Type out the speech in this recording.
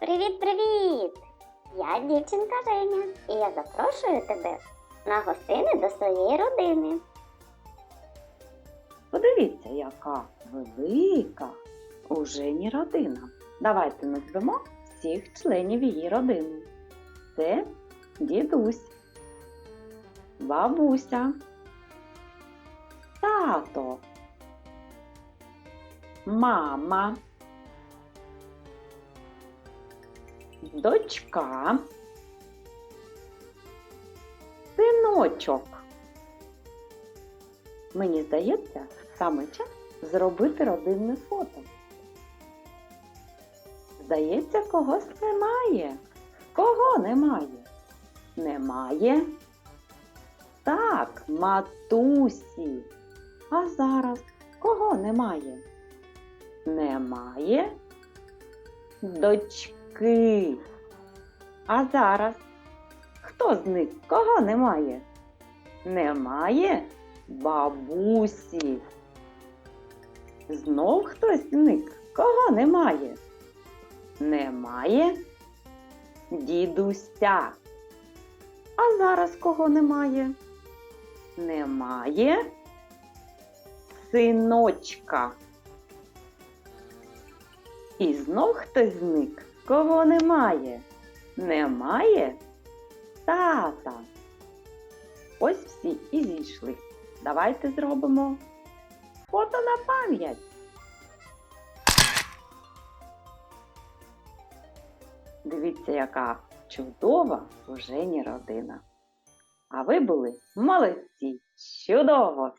Привіт-привіт! Я дівчинка Женя, і я запрошую тебе на гостини до своєї родини. Подивіться, яка велика у Жені родина. Давайте назвемо всіх членів її родини. Це дідусь, бабуся, тато, мама, дочка, синочок. Мені здається, саме час зробити родинне фото. Здається, когось немає. Кого немає? Немає. Так, матусі. А зараз кого немає? Немає дочки. А зараз хто з них? Кого немає? Немає бабусі. Знов хтось зник. Кого немає? Немає дідуся. А зараз кого немає? Немає синочка. І знов хтось зник. Кого немає? Немає тата. Ось всі і зійшли. Давайте зробимо фото на пам'ять. Дивіться, яка чудова у Жені родина. А ви були молодці! Чудово!